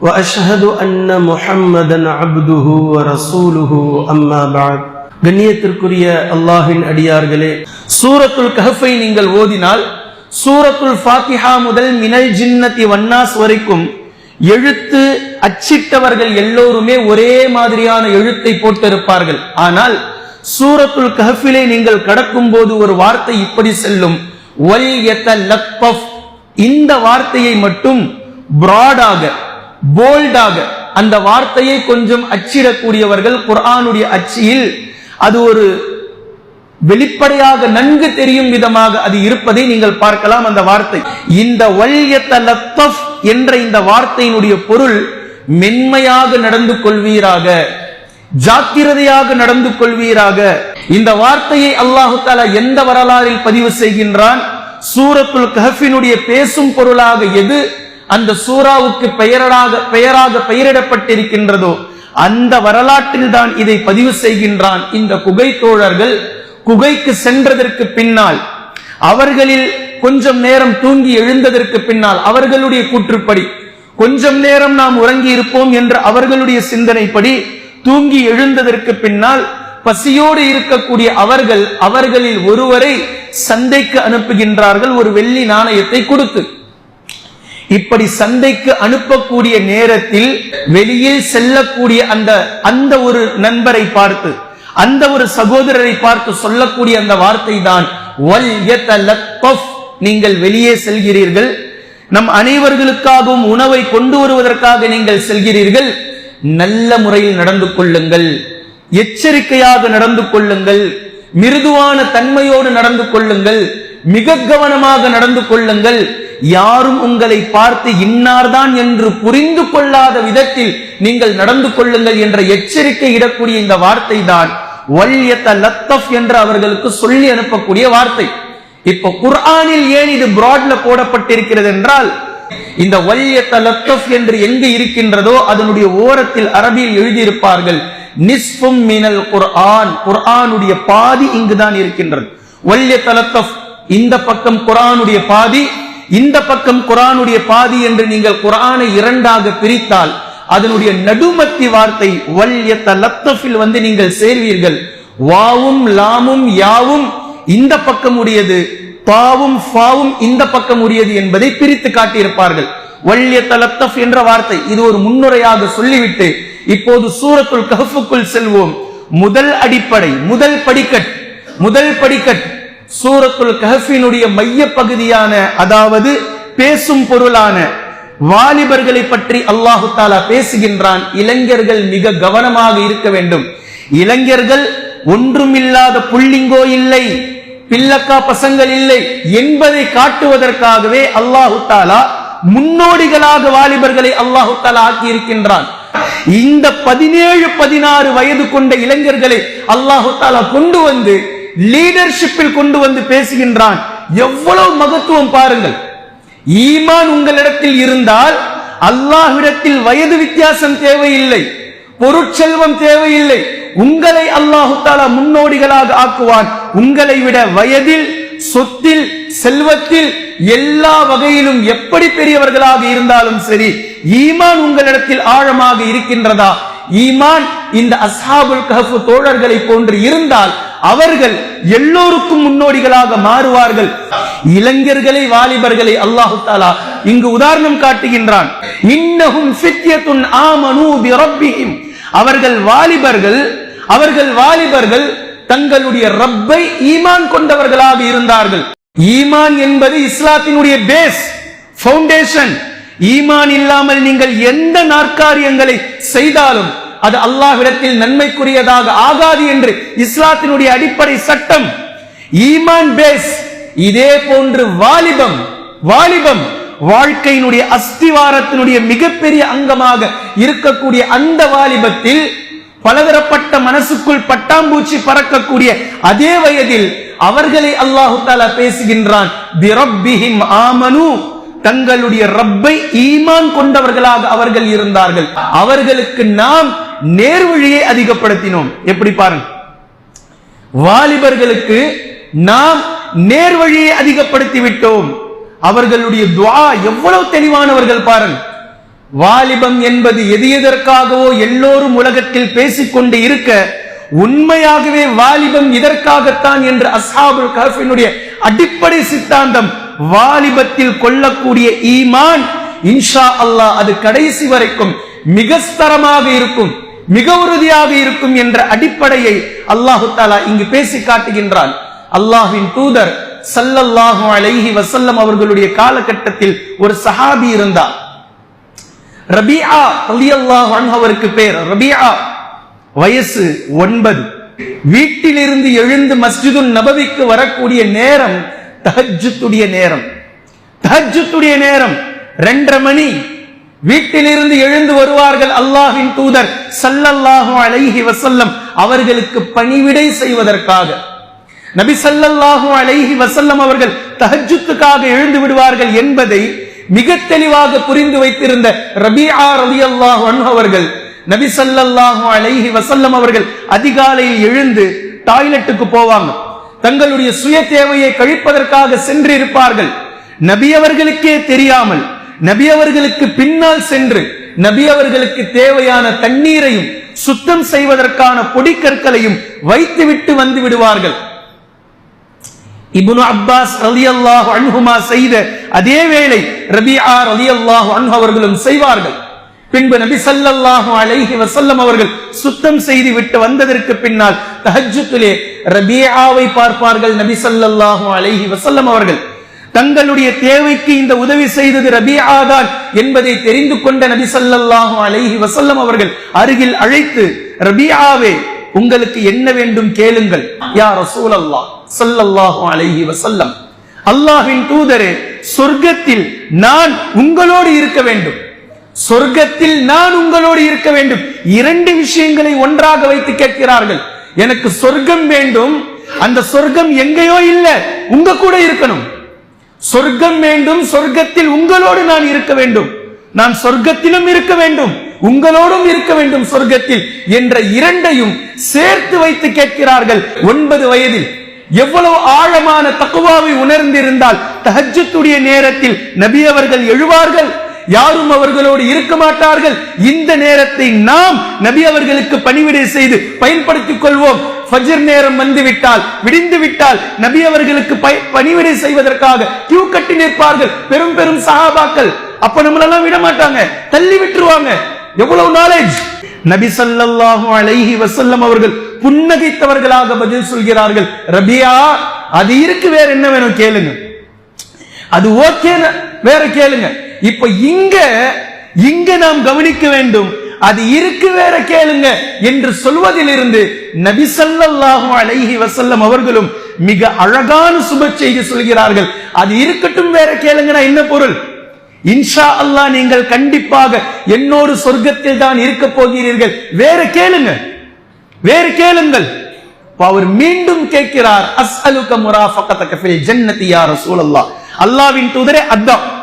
واشهد ان محمدا عبده ورسوله اما بعد கண்ணியத்திற்குரிய அல்லாஹின் அடியார்களே சூரத்துல் கஹஃபை நீங்கள் ஓதினால் சூரத்துல் ஃபாத்திஹா முதல் மினல் ஜின்னத்தி வன்னாஸ் வரைக்கும் எழுத்து அச்சிட்டவர்கள் எல்லோருமே ஒரே மாதிரியான எழுத்தை போட்டிருப்பார்கள் ஆனால் சூரத்துல் கஹஃபிலே நீங்கள் கடக்கும் போது ஒரு வார்த்தை இப்படி செல்லும் வல் யதலத்தஃப் இந்த வார்த்தையை மட்டும் பிராடாக போல்டாக அந்த வார்த்தையை கொஞ்சம் அச்சிடக்கூடியவர்கள் குரானுடைய அச்சியில் அது ஒரு வெளிப்படையாக நன்கு தெரியும் விதமாக அது இருப்பதை நீங்கள் பார்க்கலாம் அந்த வார்த்தை. இந்த என்ற இந்த வார்த்தையினுடைய பொருள் மென்மையாக நடந்து கொள்வீராக ஜாக்கிரதையாக நடந்து கொள்வீராக. இந்த வார்த்தையை அல்லாஹு தாலா எந்த வரலாறில் பதிவு செய்கின்றான்? சூரத்துல் கஹஃபினுடைய பேசும் பொருளாக எது? அந்த சூறாவுக்கு பெயராக பெயராக பெயரிடப்பட்டிருக்கின்றதோ அந்த வரலாற்றில் தான் இதை பதிவு செய்கின்றான் இந்த குகை தோழர்கள். குகைக்கு சென்றதற்கு பின்னால் அவர்களில் கொஞ்சம் நேரம் தூங்கி எழுந்ததற்கு பின்னால் அவர்களுடைய கூற்றுப்படி கொஞ்சம் நேரம் நாம் உறங்கி இருப்போம் என்ற அவர்களுடைய சிந்தனைப்படி தூங்கி எழுந்ததற்கு பின்னால் பசியோடு இருக்கக்கூடிய அவர்கள் அவர்களில் ஒருவரை சந்தைக்கு அனுப்புகின்றார்கள் ஒரு வெள்ளி நாணயத்தை கொடுத்து. இப்படி சந்தைக்கு அனுப்பக்கூடிய நேரத்தில் வெளியில் செல்லக்கூடிய அந்த அந்த ஒரு நண்பரை பார்த்து அந்த ஒரு சகோதரரை பார்த்து சொல்லக்கூடிய அந்த வார்த்தை தான் நீங்கள் வெளியே செல்கிறீர்கள். நம் அனைவர்களுக்காகவும் உணவை கொண்டு வருவதற்காக நீங்கள் செல்கிறீர்கள். நல்ல முறையில் நடந்து கொள்ளுங்கள். எச்சரிக்கையாக நடந்து கொள்ளுங்கள். மிருதுவான தன்மையோடு நடந்து கொள்ளுங்கள். மிக கவனமாக நடந்து கொள்ளுங்கள். யாரும் உங்களை பார்த்து இன்னார்தான் என்று புரிந்து கொள்ளாத விதத்தில் நீங்கள் நடந்து கொள்ளுங்கள் என்ற எச்சரிக்கை இடக்கூடிய இந்த வார்த்தை தான் லத்தப் என்று அவர்களுக்கு சொல்லி அனுப்பக்கூடிய வார்த்தை. இப்போ குர்ஆனில் ஏன் இது பிராட்ல போடப்பட்டிருக்கிறது என்றால் இந்த வல்யத்த லத்தப் என்று எங்கு இருக்கின்றதோ அதனுடைய ஓரத்தில் அரபியில் எழுதியிருப்பார்கள் நிஸ்பும் மினல் குர்ஆன் குர்ஆனுடைய பாதி இங்குதான் இருக்கின்றது. வல்யத்த லத்தப் இந்த பக்கம் குர்ஆனுடைய பாதி இந்த பக்கம் குரானுடைய பாதி என்று நீங்கள் குரானை இரண்டாக பிரித்தால் அதனுடைய நடுமத்தி வார்த்தை வல்யத்த லத்தஃபில் வந்து நீங்கள் சேர்வீர்கள். வாவும் லாமும் யாவும் இந்த பக்கம் உடையது. பாவும் ஃபாவும் இந்த பக்கம் உடையது என்பதை பிரித்து காட்டியிருப்பார்கள். வல்யத்த லத்தஃப் என்ற வார்த்தை இது ஒரு முன்னுரையாக சொல்லிவிட்டு இப்போது சூரத்துல் கஹஃபுக்குள் செல்வோம். முதல் அடிப்படை முதல் படிக்கட் முதல் படிக்கட் சூரத்துல் கஹஃபினுடைய மைய பகுதியான அதாவது பேசும் பொருளான வாலிபர்களை பற்றி அல்லாஹு தாலா பேசுகின்றான். இளைஞர்கள் மிக கவனமாக இருக்க வேண்டும். இளைஞர்கள் ஒன்றுமில்லாத புள்ளிங்கோ இல்லை பில்லக்கா பசங்கள் இல்லை என்பதை காட்டுவதற்காகவே அல்லாஹு தாலா முன்னோடிகளாக வாலிபர்களை அல்லாஹு தாலா ஆக்கி இருக்கின்றான் இந்த பதினேழு பதினாறு வயது கொண்ட இளைஞர்களை அல்லாஹு தாலா கொண்டு வந்து லீடர்ஷிப்பில் கொண்டு வந்து பேசுகின்றான். எவ்வளவு மகத்துவம் பாருங்கள். ஈமான் உங்களிடத்தில் இருந்தால் அல்லாஹ்விடத்தில் வயது வித்தியாசம் தேவையில்லை. பொருட்செல்வம் தேவையில்லை. உங்களை அல்லாஹு தாலா முன்னோடிகளாக ஆக்குவான். உங்களை விட வயதில் சொத்தில் செல்வத்தில் எல்லா வகையிலும் எப்படி பெரியவர்களாக இருந்தாலும் சரி ஈமான் உங்களிடத்தில் ஆழமாக இருக்கின்றதா? ஈமான் இந்த அஸ்ஹாபுல் கஹஃபு தோழர்களை போன்று இருந்தால் அவர்கள் எல்லோருக்கும் முன்னோடிகளாக மாறுவார்கள். இளைஞர்களை வாலிபர்களை அல்லாஹு தாலா இங்கு உதாரணம் காட்டுகின்றான். இன்னஹும் ஃபித்யத்துன் ஆமனூ பிரப்பிஹிம். அவர்கள் வாலிபர்கள் அவர்கள் வாலிபர்கள் தங்களுடைய ரப்பை ஈமான் கொண்டவர்களாக இருந்தார்கள். ஈமான் என்பது இஸ்லாத்தினுடைய பேஸ் பவுண்டேஷன் ஈமான் இல்லாமல் நீங்கள் எந்த நாற்காரியங்களை செய்தாலும் அது அல்லாஹ்விடத்தில் நன்மைக்குரியதாக ஆகாது என்று இஸ்லாத்தினுடைய அடிப்படை சட்டம். ஈமான் பேஸ் இதே போன்று வாலிபம் வாலிபம் வாழ்க்கையினுடைய அஸ்திவாரத்தினுடைய மிகப்பெரிய அங்கமாக இருக்கக்கூடிய அந்த வாலிபத்தில் பலதரப்பட்ட மனசுக்குள் பட்டாம்பூச்சி பறக்கக்கூடிய அதே வயதில் அவர்களை அல்லாஹு தாலா பேசுகின்றான் ஆமனு. தங்களுடைய ரப்பை ஈமான் கொண்டவர்களாக அவர்கள் இருந்தார்கள். அவர்களுக்கு நாம் நேர்வழியை அதிகப்படுத்தினோம். எப்படி பாருங்க? வாலிபர்களுக்கு நாம் நேர்வழியை அதிகப்படுத்தி விட்டோம். அவர்களுடைய துவா எவ்வளவு தெளிவானவர்கள் பாருங்க. வாலிபம் என்பது எது எதற்காகவோ எல்லோரும் உலகத்தில் பேசிக்கொண்டு இருக்க உண்மையாகவே வாலிபம் இதற்காகத்தான் என்று அசாபுல் கஹ்ஃபினுடைய அடிப்படை சித்தாந்தம் வாலிபத்தில் கொள்ளக்கூடிய ஈமான் இன்ஷா அல்லாஹ் அது கடைசி வரைக்கும் மிகஸ்தரமாக இருக்கும். மிக உறுதியாக இருக்கும் என்ற அடிப்படையை அல்லாஹு தாலா இங்கு பேசி காட்டுகின்றான். அல்லாஹின் தூதர் சல்லல்லாஹு அலைஹி வசல்லம் அவர்களுடைய காலகட்டத்தில் ஒரு சஹாபி இருந்தார். ரபியா ரலியல்லாஹு அவருக்கு பேர் ரபியா வயசு ஒன்பது. வீட்டிலிருந்து எழுந்து மஸ்ஜிதுன் நபவிக்கு வரக்கூடிய நேரம் தஹஜுத்துடைய நேரம். தஹஜ்ஜுடைய நேரம் ரெண்டரை மணி வீட்டிலிருந்து எழுந்து வருவார்கள் அல்லாஹின் தூதர் ஸல்லல்லாஹு அலைஹி வசல்லம் அவர்களுக்கு பணிவிடை செய்வதற்காக. நபி ஸல்லல்லாஹு அலைஹி வசல்லம் அவர்கள் தஹஜ்ஜுத்துக்காக எழுந்து விடுவார்கள் என்பதை மிக தெளிவாக புரிந்து வைத்திருந்த ரபிஆ ரலியல்லாஹு அன்ஹு அவர்கள் நபி ஸல்லல்லாஹு அலைஹி வசல்லம் அவர்கள் அதிகாலையில் எழுந்து டாய்லெட்டுக்கு போவாங்க. தங்களுடைய சுய தேவையை கழிப்பதற்காக சென்று இருப்பார்கள் நபி அவர்களுக்கே தெரியாமல் நபி அவர்களுக்கு பின்னால் சென்று நபி அவர்களுக்கு தேவையான தண்ணீரையும் சுத்தம் செய்வதற்கான பொடிக்கற்களையும் வைத்துவிட்டு வந்து விடுவார்கள். இபுனு அப்பாஸ் ரலியல்லாஹு அன்ஹுமா செய்த அதே வேளை ரபிஆ ரலியல்லாஹு அன்ஹு அவர்களும் செய்வார்கள். பின்பு நபி ஸல்லல்லாஹு அலைஹி வசல்லம் அவர்கள் சுத்தம் செய்து விட்டு வந்ததற்கு பின்னால் தஹஜ்ஜுத்திலே ரபிஆவை பார்ப்பார்கள் நபி ஸல்லல்லாஹு அலைஹி வசல்லம் அவர்கள். தங்களுடைய தேவைக்கு இந்த உதவி செய்தது ரபியா தான் என்பதை தெரிந்து கொண்ட நபி ஸல்லல்லாஹு அலைஹி வசல்லம் அவர்கள் அருகில் அழைத்து ரபியாவே உங்களுக்கு என்ன வேண்டும் கேளுங்கள். யா ரசூலல்லாஹ் ஸல்லல்லாஹு அலைஹி வசல்லம் அல்லாஹின் தூதரே சொர்க்கத்தில் நான் உங்களோடு இருக்க வேண்டும். சொர்க்கத்தில் நான் உங்களோடு இருக்க வேண்டும். இரண்டு விஷயங்களை ஒன்றாக வைத்து கேட்கிறார்கள். எனக்கு சொர்க்கம் வேண்டும். அந்த சொர்க்கம் எங்கேயோ இல்ல. உங்க கூட இருக்கணும். சொர்க்கம் வேண்டும் சொர்க்கத்தில் உங்களோடு நான் இருக்க வேண்டும். நான் சொர்க்கத்திலும் இருக்க வேண்டும் உங்களோடும் இருக்க வேண்டும் சொர்க்கத்தில் என்ற இரண்டையும் சேர்த்து வைத்து கேட்கிறார்கள் ஒன்பது வயதில். எவ்வளவு ஆழமான தக்குவாவை உணர்ந்திருந்தால் தஹஜத்துடைய நேரத்தில் நபி அவர்கள் எழுவார்கள். யாரும் அவர்களோடு இருக்க மாட்டார்கள். இந்த நேரத்தை நாம் நபி அவர்களுக்கு பணிவிடை செய்து பயன்படுத்திக் கொள்வோம். ஃபஜ்ர் நேரம் வந்து விட்டால் விடிந்து விட்டால் நபி அவர்களுக்கு பணிவிடை செய்வதற்காக கியூ கட்டி நிற்பார்கள். பெரும் பெரும் சஹாபாக்கள். அப்ப நம்மளெல்லாம் விட மாட்டாங்க. தள்ளி விட்டுருவாங்க. எவ்வளவு நாலேஜ் நபி ஸல்லல்லாஹு அலைஹி வசல்லம் அவர்கள் புன்னகைத்தவர்களாக பதில் சொல்கிறார்கள். ரபியா அது இருக்கு வேற என்ன வேணும் கேளுங்க. அது ஓகே வேற கேளுங்க. இப்ப இங்க இங்க நாம் கவனிக்க வேண்டும். அது இருக்கு வேற கேளுங்க என்று சொல்வதிலிருந்து நபி ஸல்லல்லாஹு அலைஹி வசல்லம் அவர்களும் மிக அழகான சுப செய்தி சொல்கிறார்கள். அது இருக்கட்டும் வேற கேளுங்கன்னா என்ன பொருள்? இன்ஷா அல்லாஹ் நீங்கள் கண்டிப்பாக என்னோடு சொர்க்கத்தில் தான் இருக்க போகிறீர்கள். வேற கேளுங்க. வேறு கேளுங்கள். அவர் மீண்டும் கேட்கிறார் அஸ்அலுக முராஃபகதக ஃபில் ஜன்னதி யா ரசூலல்லாஹ். அல்லாஹ்வின் தூதரே அதான்.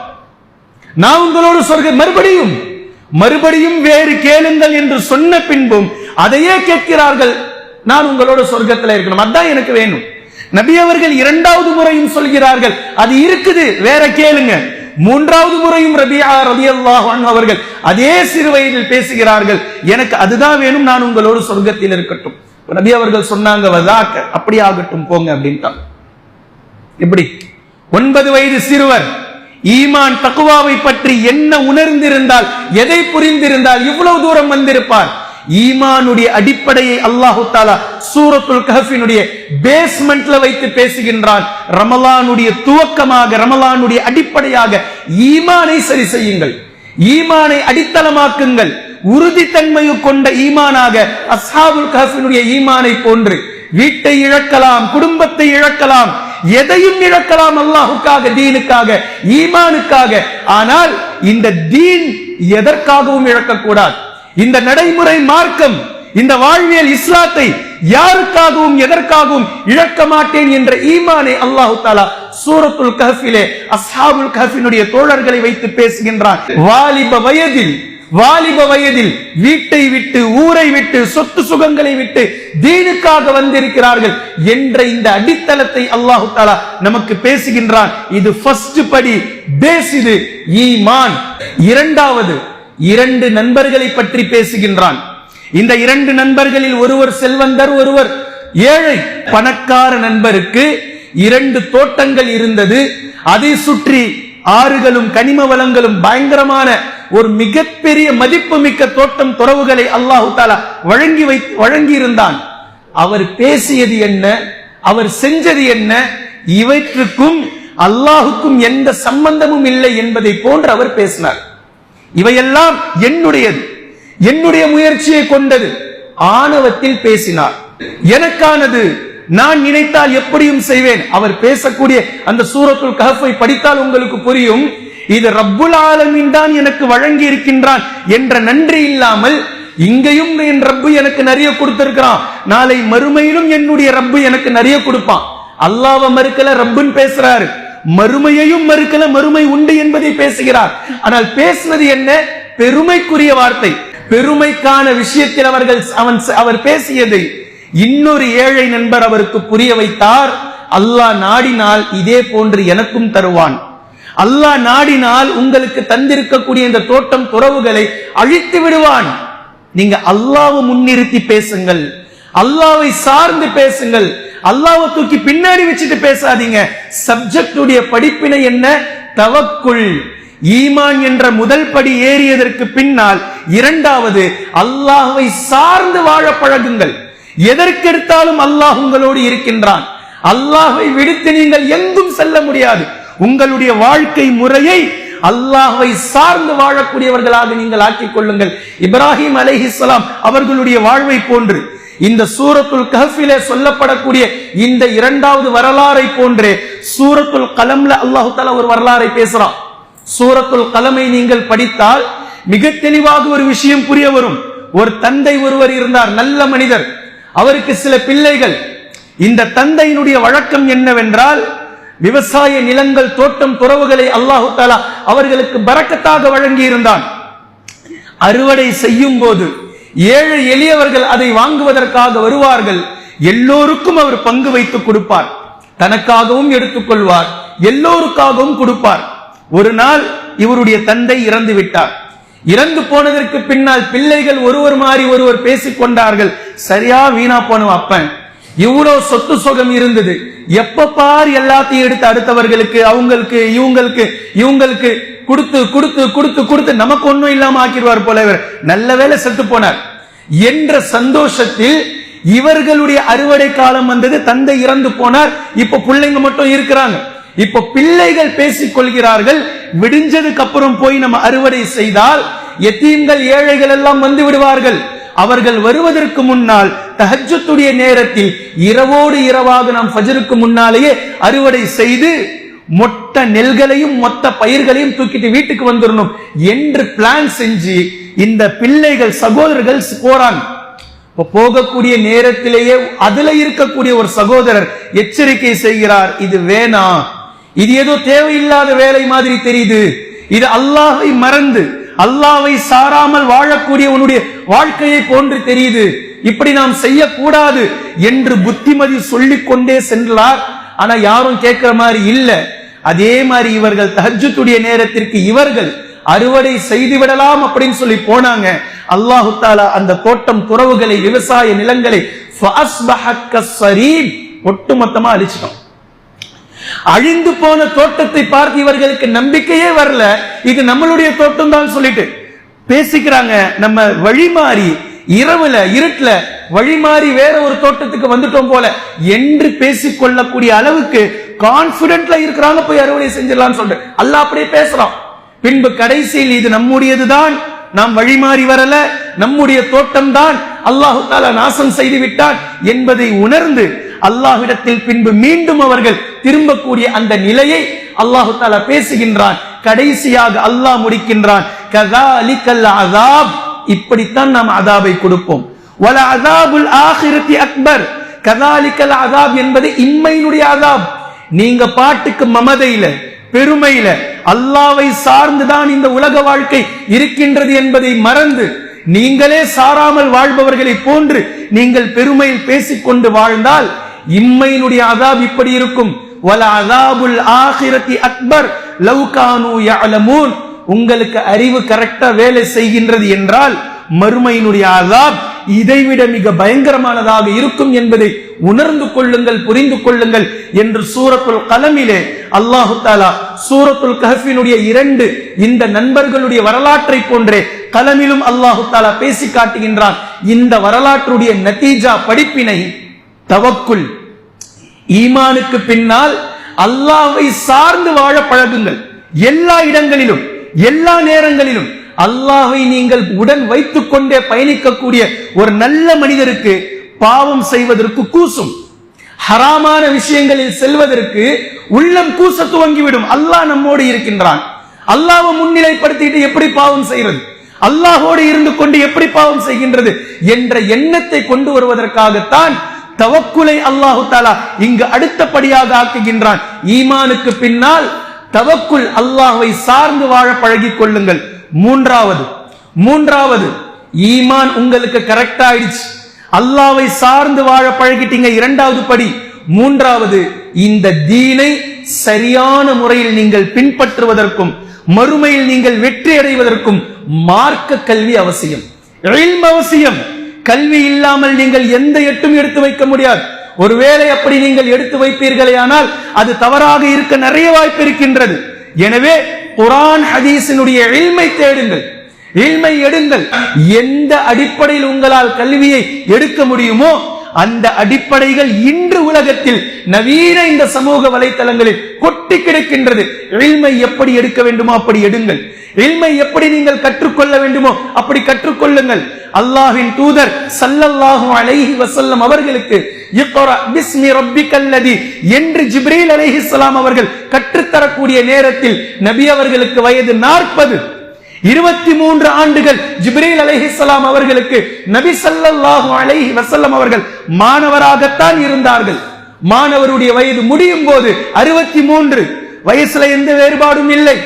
நான் உங்களோடு சொர்க்க மறுபடியும் மறுபடியும் வேறு கேளுங்கள் என்று சொன்ன பின்பும் அதையே கேட்கிறார்கள். நான் உங்களோட சொர்க்கத்தில் இருக்கணும். அதான் எனக்கு வேணும். நபி அவர்கள் இரண்டாவது முறையும் சொல்கிறார்கள் அது இருக்குது வேற கேளுங்க. மூன்றாவது முறையும் ரபியா ரலியல்லாஹு அன்ஹு அவர்கள் அதே சிறு வயதில் பேசுகிறார்கள் எனக்கு அதுதான் வேணும் நான் உங்களோடு சொர்க்கத்தில் இருக்கட்டும். நபி அவர்கள் சொன்னாங்க வதாக்க அப்படி ஆகட்டும் போங்க அப்படின்ட்டாங்க எப்படி? ஒன்பது வயது சிறுவர் ஈமான் தக்குவாவை பற்றி என்ன உணர்ந்திருந்தால் எதை புரிந்திருந்தால் இவ்வளவு தூரம் வந்திருப்பார்? ஈமானுடைய அடிப்படையை அல்லாஹு தாலா சூரத்துல் கஹஃபினுடைய பேஸ்மெண்ட்ல வைத்து பேசுகின்றான். ரமலானுடைய துவக்கமாக ரமலானுடைய அடிப்படையாக ஈமானை சரி செய்யுங்கள். ஈமானை அடித்தளமாக்குங்கள். உறுதித்தன்மையை கொண்ட ஈமானாக அஸ்ஹாபுல் கஹஃபினுடைய ஈமானை போன்று வீட்டை இழக்கலாம் குடும்பத்தை இழக்கலாம் எதையும் இழக்கலாம் அல்லாஹுக்காக தீனுக்காக ஈமானுக்காக. ஆனால் இந்த தீன் எதற்காகவும் இழக்கக்கூடாது? இந்த நடைமுறை மார்க்கம் இந்த வாழ்வியல் இஸ்லாத்தை யாருக்காகவும் எதற்காகவும் இழக்க மாட்டேன் என்ற ஈமானை அல்லாஹு தாலா சூரத்துல் கஹ்ஃபிலே அஸ்ஹாபுல் கஹ்ஃபினுடைய தோழர்களை வைத்து பேசுகின்றான். வாலிப வயதில் வாலிப வயதில் வீட்டை விட்டு ஊரை விட்டு சொத்து சுகங்களை விட்டு தீனுக்காக வந்திருக்கிறார்கள் என்ற இந்த அடித்தளத்தை அல்லாஹு தாலா நமக்கு பேசுகின்றான். இது ஃபர்ஸ்ட் படி பேஸ் இது ஈமான். இரண்டாவது இரண்டு நண்பர்களை பற்றி பேசுகின்றான். இந்த இரண்டு நண்பர்களில் ஒருவர் செல்வந்தர் ஒருவர் ஏழை. பணக்கார நண்பருக்கு இரண்டு தோட்டங்கள் இருந்தது. அதை சுற்றி ஆறுகளும் கனிம வளங்களும் பயங்கரமான ஒரு மிகப்பெரிய மதிப்புமிக்க தோட்டம் துறவுகளை அல்லாஹு தாலா வழங்கி வை வழங்கி இருந்தான் அவர் பேசியது என்ன? அவர் செஞ்சது என்ன? இவற்றுக்கும் அல்லாஹுக்கும் எந்த சம்பந்தமும் இல்லை என்பதை போன்று அவர் பேசினார். இவையெல்லாம் என்னுடையது. என்னுடைய முயற்சியை கொண்டது. ஆணவத்தில் பேசினார். எனக்கானது நான் நினைத்தால் எப்படியும் செய்வேன். அவர் பேசக்கூடிய அந்த சூரத்துல் கஹஃபை படித்தால் உங்களுக்கு புரியும். இது ரப்புல் ஆலமின் தான் எனக்கு வழங்கி இருக்கின்றான் என்ற நன்றி இல்லாமல் இங்கேயும் என் ரப்பு எனக்கு நிறைய கொடுத்திருக்கிறான். நாளை மறுமையிலும் என்னுடைய ரப்பு எனக்கு நிறைய கொடுப்பான். அல்லாவ மறுக்கல ரப்புன்னு பேசுறாரு. மறுமையையும் மறுக்கல மறுமை உண்டு என்பதை பேசுகிறார். ஆனால் பேசுவது என்ன? பெருமைக்குரிய வார்த்தை. பெருமைக்கான விஷயத்தில் அவர்கள் அவன் அவர் பேசியதை இன்னொரு ஏழை நண்பர் அவருக்கு புரிய வைத்தார். அல்லாஹ் நாடினால் இதே போன்று எனக்கும் தருவான். அல்லாஹ் நாடினால் உங்களுக்கு தந்திருக்கக்கூடிய இந்த தோட்டம் துறவுகளை அழித்து விடுவான். நீங்க அல்லாவை முன்னிறுத்தி பேசுங்கள். அல்லாவை சார்ந்து பேசுங்கள். அல்லாவை தூக்கி பின்னாடி வச்சுட்டு பேசாதீங்க. சப்ஜெக்டுடைய படிப்பினை என்ன? தவக்குள். ஈமான் என்ற முதல் படி ஏறியதற்கு பின்னால் இரண்டாவது அல்லாஹை சார்ந்து வாழ பழகுங்கள். எதற்கெடுத்தாலும் அல்லாஹ் உங்களோடு இருக்கின்றான். அல்லாஹை விடுத்து நீங்கள் எங்கும் செல்ல முடியாது. உங்களுடைய வாழ்க்கை முறையை அல்லாஹை சார்ந்து வாழக்கூடியவர்களாக நீங்கள் ஆக்கிக் கொள்ளுங்கள். இப்ராஹிம் அலைஹிஸ்ஸலாம் அவர்களுடைய வாழ்வை போன்று இந்த சூரத்துல் கஹ்ஃபிலே சொல்லப்படக்கூடிய இந்த இரண்டாவது வரலாறை போன்றே சூரத்துல் கலம்ல அல்லாஹு தலா ஒரு வரலாறை பேசுறான். சூரத்துல் கலமை நீங்கள் படித்தால் மிக தெளிவாக ஒரு விஷயம் புரிய வரும். ஒரு தந்தை ஒருவர் இருந்தார் நல்ல மனிதர். அவருக்கு சில பிள்ளைகள். இந்த தந்தையினுடைய வழக்கம் என்னவென்றால் விவசாய நிலங்கள் தோட்டம் துறவுகளை அல்லாஹு தாலா அவர்களுக்கு பறக்கத்தாக வழங்கி இருந்தான் அறுவடை செய்யும் போது ஏழு எளியவர்கள் அதை வாங்குவதற்காக வருவார்கள். எல்லோருக்கும் அவர் பங்கு வைத்து கொடுப்பார். தனக்காகவும் எடுத்துக்கொள்வார் எல்லோருக்காகவும் கொடுப்பார். ஒரு நாள் இவருடைய தந்தை இறந்து விட்டார். இறந்து போனதற்கு பின்னால் பிள்ளைகள் ஒருவர் மாறி ஒருவர் பேசிக் கொண்டார்கள். சரியா வீணா போன அப்பன். இவ்வளவு சொத்து சுகம் இருந்தது. எப்ப பார் எல்லாத்தையும் எடுத்து அடுத்தவர்களுக்கு அவங்களுக்கு இவங்களுக்கு இவங்களுக்கு கொடுத்து கொடுத்து கொடுத்து கொடுத்து நமக்கு ஒன்றும் இல்லாம ஆக்கிடுவார் போல இவர். நல்ல வேளை செத்து போனார். என்ற சந்தோஷத்தில் இவர்களுடைய அறுவடை காலம் வந்தது தந்தை இறந்து போனார். இப்ப பிள்ளைங்க மட்டும் இருக்கிறாங்க. இப்ப பிள்ளைகள் பேசிக் கொள்கிறார்கள். விடிஞ்சதுக்கு அப்புறம் போய் நம்ம அறுவடை செய்தால் எத்தீம்கள் ஏழைகள் எல்லாம் வந்து விடுவார்கள். அவர்கள் வருவதற்கு முன்னால் தஹஜத்துடைய நேரத்தில் இரவோடு இரவாக நாம் ஃபஜருக்கு முன்னாலேயே அறுவடை செய்து மொத்த நெல்களையும் மொத்த பயிர்களையும் தூக்கிட்டு வீட்டுக்கு வந்துடணும் என்று பிளான் செஞ்சு இந்த பிள்ளைகள் சகோதரர்கள் போறாங்க. போகக்கூடிய நேரத்திலேயே அதுல இருக்கக்கூடிய ஒரு சகோதரர் எச்சரிக்கை செய்கிறார் இது வேணாம். இது ஏதோ தேவையில்லாத வேலை மாதிரி தெரியுது. இது அல்லாஹை மறந்து அல்லாவை சாராமல் வாழக்கூடிய உன்னுடைய வாழ்க்கையை போன்று தெரியுது. இப்படி நாம் செய்யக்கூடாது என்று புத்திமதி சொல்லிக் கொண்டே சென்றார். ஆனா யாரும் கேட்கிற மாதிரி இல்ல. அதே மாதிரி இவர்கள் தஹஜுத்துடைய நேரத்திற்கு இவர்கள் அறுவடை செய்து விடலாம் அப்படின்னு சொல்லி போனாங்க. அல்லாஹு தாலா அந்த தோட்டம் துறவுகளை விவசாய நிலங்களை ஒட்டுமொத்தமா அழிச்சிட்டோம். அழிந்து போன தோட்டத்தை பார்த்து இவர்களுக்கு நம்பிக்கையே வரல. இது நம்மளுடைய தோட்டம் தான் சொல்லிட்டு பேசிக்கிறாங்க. நம்ம வழி மாறி இரவுல இருட்டுல வழி மாறி வேற ஒரு தோட்டத்துக்கு வந்துட்டோம் போல என்று பேசிக்கொள்ளக்கூடிய அளவுக்கு கான்பிடென்ட்ல இருக்கிறாங்க போய் அறுவடை செஞ்சிடலாம்னு சொல்லிட்டு. அல்ல அப்படியே பேசுறான். பின்பு கடைசியில் இது நம்முடையதுதான் நாம் வழி மாறி வரல. நம்முடைய தோட்டம் தான். அல்லாஹு தாலா நாசம் செய்து விட்டான் என்பதை உணர்ந்து அல்லாஹ்விடத்தில் பின்பு மீண்டும் அவர்கள் திரும்பக்கூடிய அந்த நிலையை அல்லாஹு தாலா பேசுகின்றான். கடைசியாக அல்லாஹ் முடிக்கின்றான். கதாலிக்கல் அதாப். இப்படித்தான் நாம் அதாபை கொடுப்போம். வல அதாபுல் ஆஹிரத்தி அக்பர். கதாலிக்கல் அதாப் என்பது இம்மையினுடைய அதாப். நீங்க பாட்டுக்கு மமதையில பெருமையில அல்லாவை சார்ந்துதான் இந்த உலக வாழ்க்கை இருக்கின்றது என்பதை மறந்து நீங்களே சாராமல் வாழ்பவர்களை போன்று நீங்கள் பெருமையில் பேசிக்கொண்டு வாழ்ந்தால் இம்மையினுடைய அதாப் இப்படி இருக்கும். வல அதாபுல் ஆஹிரத்தி அக்பர் லவ்கானு யஅலமூன். உங்களுக்கு அறிவு கரெக்டா வேலை செய்கின்றது என்றால் மறுமையினுடைய அதாப் இதைவிட மிக பயங்கரமானதாக இருக்கும் என்பதை உணர்ந்து கொள்ளுங்கள் புரிந்து கொள்ளுங்கள் என்று சூரத்துல் கலமிலே அல்லாஹு தாலா சூரத்துல் கஹஃபினுடைய இரண்டு இந்த நண்பர்களுடைய வரலாற்றை போன்றே கலமிலும் அல்லாஹு தாலா பேசி காட்டுகின்றான். இந்த வரலாற்றுடைய நதீஜா படிப்பினை தவக்குள். ஈமானுக்கு பின்னால் அல்லாவை சார்ந்து வாழ பழகுங்கள். எல்லா இடங்களிலும் எல்லா நேரங்களிலும் அல்லாவை நீங்கள் உடன் வைத்துக் கொண்டே பயணிக்கக்கூடிய ஒரு நல்ல மனிதருக்கு பாவம் செய்வதற்கு கூசும். ஹராமான விஷயங்களில் செல்வதற்கு உள்ளம் கூச துவங்கிவிடும். அல்லாஹ் நம்மோடு இருக்கின்றான். அல்லாவை முன்னிலைப்படுத்திட்டு எப்படி பாவம் செய்யறது அல்லாஹோடு இருந்து கொண்டு எப்படி பாவம் செய்கின்றது? என்ற எண்ணத்தை கொண்டு வருவதற்காகத்தான் தவக்குலை அல்லாஹு தாலா இங்கு அடுத்தபடியாக ஆக்குகின்றான். ஈமானுக்கு பின்னால் தவக்குல் அல்லாஹை சார்ந்து வாழ பழகிக் கொள்ளுங்கள். மூன்றாவது மூன்றாவது ஈமான் உங்களுக்கு கரெக்ட் ஆயிடுச்சு. அல்லாவை சார்ந்து வாழ பழகிட்டீங்க இரண்டாவது படி. மூன்றாவது இந்த தீனை சரியான முறையில் நீங்கள் பின்பற்றுவதற்கும் மறுமையில் நீங்கள் வெற்றி அடைவதற்கும் மார்க்க கல்வி அவசியம். அவசியம். கல்வி இல்லாமல் நீங்கள் எந்த எட்டும் எடுத்து வைக்க முடியாது. ஒருவேளை அப்படி நீங்கள் எடுத்து வைப்பீர்களே ஆனால் அது தவறாக இருக்க நிறைய வாய்ப்பு இருக்கின்றது. எனவே குரான் ஹதீஸினுடைய எளிமை தேடுங்கள். எளிமை எடுங்கள். எந்த அடிப்படையில் உங்களால் கல்வியை எடுக்க முடியுமோ அந்த அடிப்படைகள் இன்று உலகத்தில் நவீன இந்த சமூக வலைத்தளங்களில் கொட்டி கிடக்கின்றது. எளிமை எப்படி எடுக்க வேண்டுமோ அப்படி எடுங்கள். எளிமை எப்படி நீங்கள் கற்றுக்கொள்ள வேண்டுமோ அப்படி கற்றுக்கொள்ளுங்கள். அல்லாஹின் தூதர் சல்லல்லாஹு அலைஹி வசல்லம் அவர்களுக்கு என்று ஜிப்ரீல் அலைஹிஸ்லாம் அவர்கள் கற்றுத்தரக்கூடிய நேரத்தில் நபி அவர்களுக்கு வயது நாற்பது. இருபத்தி மூன்று ஆண்டுகள் ஜிப்ரீல் அலைஹிஸ்லாம் அவர்களுக்கு நபி சல்லாஹு அலைஹி வசல்லம் அவர்கள் மாணவராகத்தான் இருந்தார்கள். மாணவருடைய வயது முடியும் போது அறுபத்தி மூன்று வயசுல எந்த வேறுபாடும் இல்லை.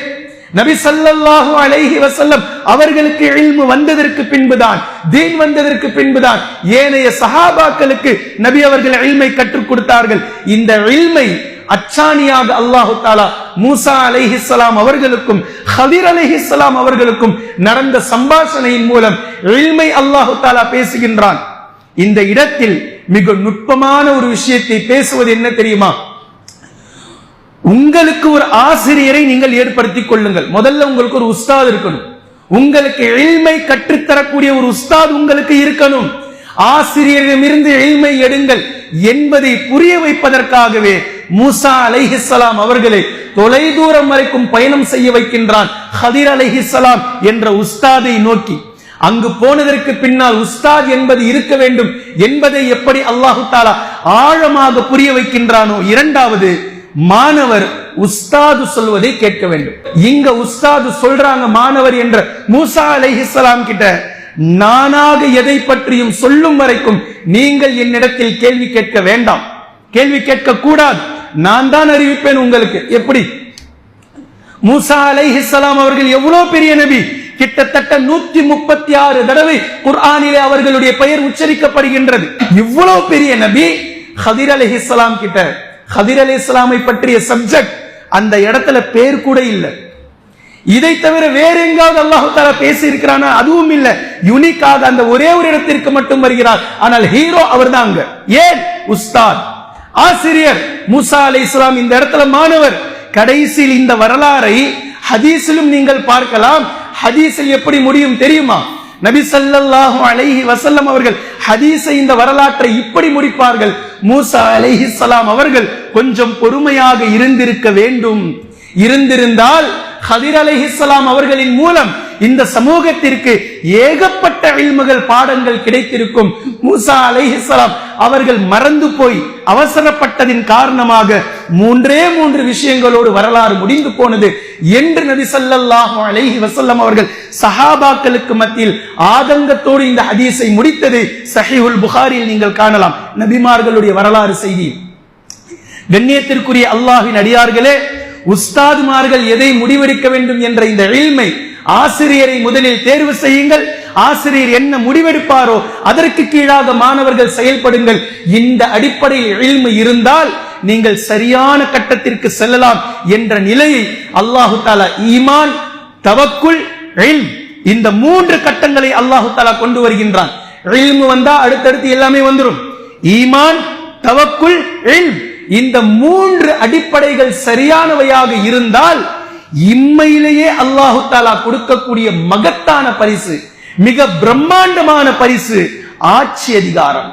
நபி சல்லாஹு அலைஹி வசல்லம் அவர்களுக்கு இல்மு வந்ததற்கு பின்புதான் தீன் வந்ததற்கு பின்புதான் ஏனைய சஹாபாக்களுக்கு நபி அவர்கள் இல்மை கற்றுக் கொடுத்தார்கள். இந்த இல்மை அச்சாணியாக அல்லாஹு தாலா மூசா அலைஹிஸ்லாம் அவர்களுக்கும் ஹதீர் அலைஹிஸ்லாம் அவர்களுக்கும் நடந்த சம்பாஷணையின் மூலம் எளிமை அல்லாஹு தாலா பேசுகின்றான். இந்த இடத்தில் மிக நுட்பமான ஒரு விஷயத்தை பேசுவது என்ன தெரியுமா? உங்களுக்கு ஒரு ஆசிரியரை நீங்கள் ஏற்படுத்திக் கொள்ளுங்கள். முதல்ல உங்களுக்கு ஒரு உஸ்தாத் இருக்கணும். உங்களுக்கு எளிமை கற்றுத்தரக்கூடிய ஒரு உஸ்தாத் உங்களுக்கு இருக்கணும். ஆசிரியரிடமிருந்து எளிமை எடுங்கள் என்பதை புரிய வைப்பதற்காகவே மூசா அலைஹிஸ்லாம் அவர்களை தொலைதூரம் வரைக்கும் பயணம் செய்ய வைக்கின்றான் ஹதிர் அலைஹிஸ்லாம் என்ற உஸ்தாதை நோக்கி. அங்கு போனதற்கு பின்னால் உஸ்தாத் என்பது இருக்க வேண்டும் என்பதை எப்படி அல்லாஹு தாலா ஆழமாக புரிய வைக்கின்றானோ இரண்டாவது மாணவர் உஸ்தாது சொல்வதை கேட்க வேண்டும். இங்க உஸ்தாது சொல்றாங்க மாணவர் என்ற மூசா அலைஹிஸ்லாம் கிட்ட நானாக எதை பற்றியும் சொல்லும் வரைக்கும் நீங்கள் என்னிடத்தில் கேள்வி கேட்க வேண்டாம். கேள்வி கேட்க கூடாது நான் தான் அறிவிப்பேன் உங்களுக்கு. எப்படி? மூசா அலைஹிஸ்ஸலாம் அவர்கள் எவ்வளவு பெரிய நபி? கிட்டத்தட்ட நூத்தி முப்பத்தி ஆறு தடவை குர்ஆனிலே அவர்களுடைய பெயர் உச்சரிக்கப்படுகின்றது. இவ்வளவு பெரிய நபி ஹதிர் அலைஹிஸ்ஸலாம் கிட்ட. ஹதிர் அலைஹிஸ்ஸலாமை பற்றிய சப்ஜெக்ட் அந்த இடத்துல பேர் கூட இல்லை. இதை தவிர வேற எங்காவது அல்லாஹு தாலா பேசி இருக்கிறானா அதுவும் இல்ல. யுனிக்காக அந்த ஒரே ஒரு இடத்திற்கு மட்டும் வருகிறார். ஆனால் ஹீரோ அவர் தான் அங்க. ஏன்? உஸ்தாத். ஆசிரியர். மூசா அலை இஸ்லாம் இந்த இடத்துல மாணவர். கடைசியில் இந்த வரலாறை ஹதீஸிலும் நீங்கள் பார்க்கலாம். ஹதீஸில் எப்படி முடியும் தெரியுமா? நபி ஸல்லல்லாஹு அலைஹி வசல்லம் அவர்கள் ஹதீஸை இந்த வரலாற்றை இப்படி முடிப்பார்கள். மூசா அலைஹிஸ்ஸலாம் அவர்கள் கொஞ்சம் பொறுமையாக இருந்திருக்க வேண்டும். இருந்திருந்தால் ஹதிர் அலைஹிஸ்ஸலாம் அவர்களின் மூலம் இந்த சமூகத்திற்கு ஏகப்பட்ட அழிமுகள் பாடங்கள் கிடைத்திருக்கும். மூசா அலைஹிஸ்ஸலாம் அவர்கள் மறந்து போய் அவசரப்பட்டதின் காரணமாக மூன்றே மூன்று விஷயங்களோடு வரலாறு முடிந்து போனது என்று நபி ஸல்லல்லாஹு அலைஹி வசல்லம் அவர்கள் சஹாபாக்களுக்கு மத்தியில் ஆதங்கத்தோடு இந்த ஹதீஸை முடித்தது சஹிஹுல் புகாரியில் நீங்கள் காணலாம். நபிமார்களுடைய வரலாறு செய்தி. கண்ணியத்திற்குரிய அல்லாஹின் அடியார்களே உஸ்தாதுமார்கள் எதை முடிவெடுக்க வேண்டும் என்ற இந்த எளிமை ஆசிரியரை முதலில் தேர்வு செய்யுங்கள் ஆசிரியர் என்ன முடிவெடுப்பாரோ அதற்கு கீழாக மாணவர்கள் செயல்படுங்கள். இந்த அடிப்படையில் எளிமை இருந்தால் நீங்கள் சரியான கட்டத்திற்கு செல்லலாம் என்ற நிலையை அல்லாஹு தாலா ஈமான் தவக்குள் இல்ம் இந்த மூன்று கட்டங்களை அல்லாஹு தாலா கொண்டு வருகின்றான். இல்மு வந்தா அடுத்தடுத்து எல்லாமே வந்துரும். ஈமான் தவக்குள் இல்ம் இந்த மூன்று அடிப்படைகள் சரியானவையாக இருந்தால் இம்மையிலேயே அல்லாஹு தாலா கொடுக்கக்கூடிய மகத்தான பரிசு மிக பிரம்மாண்டமான பரிசு ஆட்சி அதிகாரம்.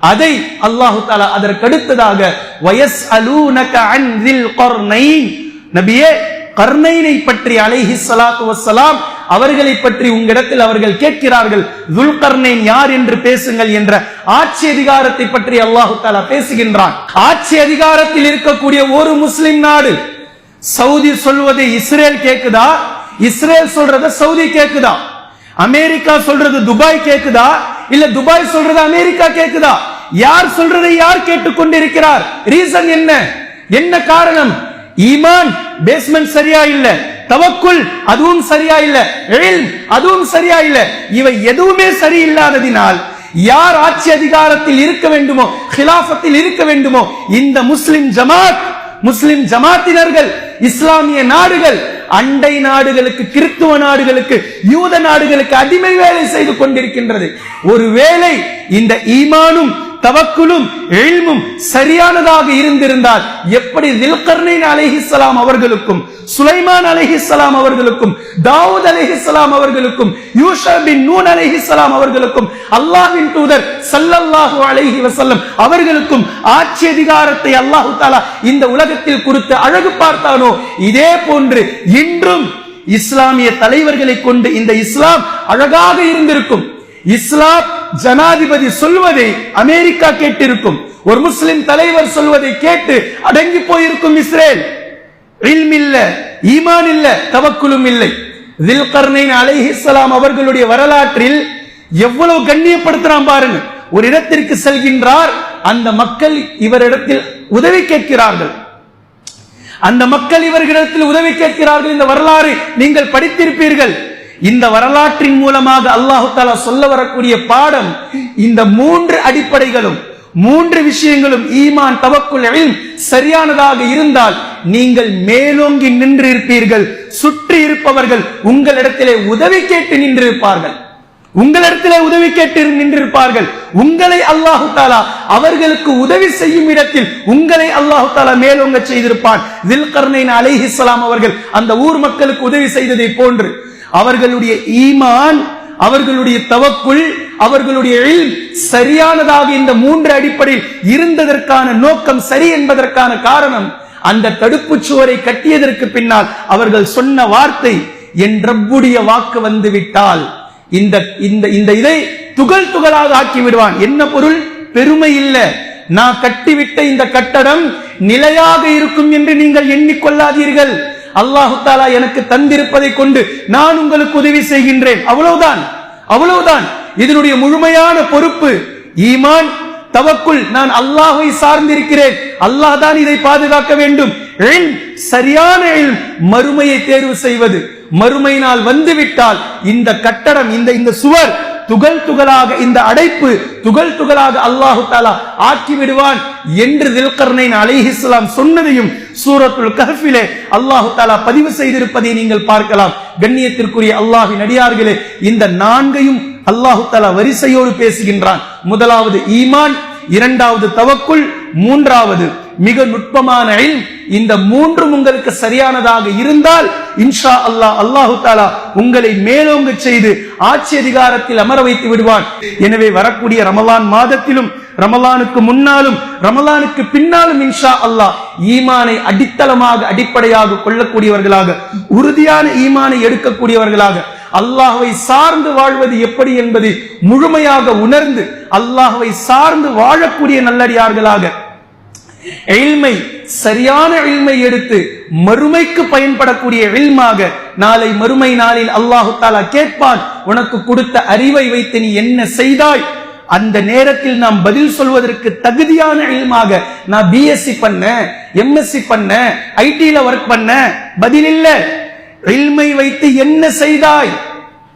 அதை அல்லாஹு தாலா அதற்கடுத்ததாக வயஸ் அலூனக நபியே கர்ணைனை பற்றி அலைஹி சலாத்து வசலாம் அவர்களை பற்றி உங்களிடத்தில் அவர்கள் கேட்கிறார்கள் துல்கர்னேன் யார் என்று பேசுங்கள் என்ற ஆட்சி அதிகாரத்தை பற்றி அல்லாஹு தாலா பேசுகின்றான். ஆட்சி அதிகாரத்தில் இருக்கக்கூடிய ஒரு முஸ்லிம் நாடு சவுதி சொல்வதை இஸ்ரேல் கேக்குதா? இஸ்ரேல் சொல்றத சவுதி கேக்குதா? அமெரிக்கா சொல்றது துபாய் கேக்குதா? இல்ல துபாய் சொல்றது அமெரிக்கா கேக்குதா? யார் சொல்றதை யார் கேட்டுக்கொண்டிருக்கிறார்? ரீசன் என்ன? என்ன காரணம்? ஈமான் பேஸ்மெண்ட் சரியா இல்லை? தவக்குள் அதுவும் சரியா இல்ல. அதுவும் சரியா இல்ல. இவை எதுவுமே சரியில்லாததினால் யார் ஆட்சி அதிகாரத்தில் இருக்க வேண்டுமோ ஹிலாபத்தில் இருக்க வேண்டுமோ இந்த முஸ்லிம் ஜமாத் முஸ்லிம் ஜமாத்தினர்கள் இஸ்லாமிய நாடுகள் அண்டை நாடுகளுக்கு கிறித்துவ நாடுகளுக்கு யூத நாடுகளுக்கு அடிமை வேலை செய்து கொண்டிருக்கின்றது. ஒருவேளை இந்த ஈமானும் தவக்குலும் எழுமும் சரியானதாக இருந்திருந்தால் எப்படி தில்கர்னின் அலிஹிசலாம் அவர்களுக்கும் சுலைமான் அலிஹிசலாம் அவர்களுக்கும் தாவூத் அலிஹிசலாம் அவர்களுக்கும் யூஷா பின் நூன் அலிஹிசலாம் அவர்களுக்கும் அல்லாஹின் தூதர் சல்லல்லாஹு அலைஹி வசல்லம் அவர்களுக்கும் ஆட்சி அதிகாரத்தை அல்லாஹு தாலா இந்த உலகத்தில் குறித்து அழகு பார்த்தானோ? இதே போன்று இன்றும் இஸ்லாமிய தலைவர்களை கொண்டு இந்த இஸ்லாம் அழகாக இருந்திருக்கும். இஸ்லாம் ஜனாதிபதி சொல்வதை அமெரிக்கா கேட்டிருக்கும். ஒரு முஸ்லிம் தலைவர் சொல்வதை கேட்டு அடங்கி போயிருக்கும் இஸ்ரேல். இல்ல ஈமான் இல்ல தவக்குலும் இல்லை. தில்கர்னைன் அலைஹிஸ்லாம் அவர்களுடைய வரலாற்றில் எவ்வளவு கண்ணியப்படுத்துறான் பாருங்க. ஒரு இடத்திற்கு செல்கின்றார் அந்த மக்கள் இவரிடத்தில் உதவி கேட்கிறார்கள். அந்த மக்கள் இவர்களிடத்தில் உதவி கேட்கிறார்கள். இந்த வரலாறு நீங்கள் படித்திருப்பீர்கள். இந்த வரலாற்றின் மூலமாக அல்லாஹு தாலா சொல்ல வரக்கூடிய பாடம் இந்த மூன்று அடிப்படைகளும் மூன்று விஷயங்களும் ஈமான் தவக்குள் சரியானதாக இருந்தால் நீங்கள் மேலோங்கி நின்று இருப்பீர்கள் சுற்றி இருப்பவர்கள் உங்களிடத்திலே உதவி கேட்டு நின்றிருப்பார்கள். உங்களிடத்திலே உதவி கேட்டு நின்றிருப்பார்கள். உங்களை அல்லாஹு தாலா அவர்களுக்கு உதவி செய்யும் இடத்தில் உங்களை அல்லாஹு தாலா மேலோங்க செய்திருப்பான். தில்கர்ணின் அலிஹிஸ்லாம் அவர்கள் அந்த ஊர் மக்களுக்கு உதவி செய்ததை போன்று அவர்களுடைய ஈமான் அவர்களுடைய தவக்குள் அவர்களுடைய சரியானதாக இந்த மூன்று அடிப்படையில் இருந்ததற்கான நோக்கம் சரி என்பதற்கான காரணம் அந்த தடுப்பு சுவரை கட்டியதற்கு பின்னால் அவர்கள் சொன்ன வார்த்தை என் ரப்புடைய வாக்கு வந்து விட்டால் இந்த இந்த இந்த இதை துகள் துகளாக ஆக்கி விடுவான் என்ன பொருள்? பெருமை இல்லை. நான் கட்டிவிட்ட இந்த கட்டடம் நிலையாக இருக்கும் என்று நீங்கள் எண்ணிக்கொள்ளாதீர்கள். அல்லாஹு தாலா எனக்கு தந்திருப்பதை கொண்டு நான் உங்களுக்கு உதவி செய்கின்றேன். அவ்வளவுதான். அவ்வளவுதான். இதனுடைய முழுமையான பொறுப்பு ஈமான் தவக்குள் நான் அல்லாஹை சார்ந்திருக்கிறேன். அல்லாஹ் தான் இதை பாதுகாக்க வேண்டும். சரியான மறுமையை தேர்வு செய்வது. மறுமை நாள் வந்துவிட்டால் இந்த கட்டடம் இந்த இந்த சுவர் துகள் துகளாக இந்த அடைப்பு துகள் துகளாக அல்லாஹு தாலா ஆக்கி விடுவான் என்று தில்கர்னைன் அலிஹிஸ்லாம் சொன்னதையும் சூரத்துல் கஹ்பிலே அல்லாஹு தாலா பதிவு செய்திருப்பதை நீங்கள் பார்க்கலாம். கண்ணியத்திற்குரிய அல்லாஹின் அடியார்களே இந்த நான்கையும் அல்லாஹு தாலா வரிசையோடு பேசுகின்றான். முதலாவது ஈமான் இரண்டாவது தவக்குள் மூன்றாவது மிக நுட்பமான இந்த மூன்றும் உங்களுக்கு சரியானதாக இருந்தால் இன்ஷா அல்லாஹ் அல்லாஹு தாலா உங்களை மேலோங்க செய்து ஆட்சி அதிகாரத்தில் அமர வைத்து விடுவான். எனவே வரக்கூடிய ரமலான் மாதத்திலும் ரமலானுக்கு முன்னாலும் ரமலானுக்கு பின்னாலும் இன்ஷா அல்லாஹ் ஈமானை அடித்தளமாக அடிப்படையாக கொள்ளக்கூடியவர்களாக உறுதியான ஈமானை எடுக்கக்கூடியவர்களாக அல்லாஹுவை சார்ந்து வாழ்வது எப்படி என்பதை முழுமையாக உணர்ந்து அல்லாஹுவை சார்ந்து வாழக்கூடிய நல்லடியார்களாக எழ்மை சரியான எழ்மை எடுத்து மறுமைக்கு பயன்படக்கூடிய எழ்மாக நாளை மறுமை நாளில் அல்லாஹு தாலா கேட்பான். உனக்கு கொடுத்த அறிவை வைத்து நீ என்ன செய்தாய்? அந்த நேரத்தில் நாம் பதில் சொல்வதற்கு தகுதியான இல்மாக நான் பிஎஸ்சி பண்ண எம்எஸ்சி பண்ண ஐடியில ஒர்க் பண்ண பதில் இல்ல. இல்மை வைத்து என்ன செய்தாய்?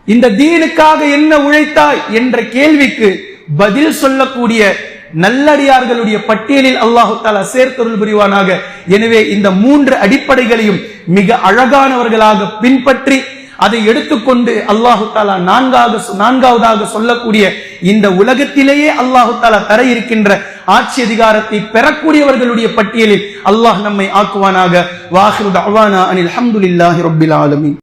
இந்த தீனுக்காக என்ன உழைத்தாய்? என்ற கேள்விக்கு பதில் சொல்லக்கூடிய நல்லடியார்களுடைய பட்டியலில் அல்லாஹு தாலா சேர்த்தொருள் புரிவானாக. எனவே இந்த மூன்று அடிப்படைகளையும் மிக அழகானவர்களாக பின்பற்றி அதை எடுத்துக்கொண்டு அல்லாஹு தாலா நான்காக நான்காவதாக சொல்லக்கூடிய இந்த உலகத்திலேயே அல்லாஹு தாலா தர இருக்கின்ற ஆட்சி அதிகாரத்தை பெறக்கூடியவர்களுடைய பட்டியலில் அல்லாஹ் நம்மை ஆக்குவானாக. வாஹிரு அவானா அனில் அஹமதுல்லாஹி ரொபில் ஆலமின்.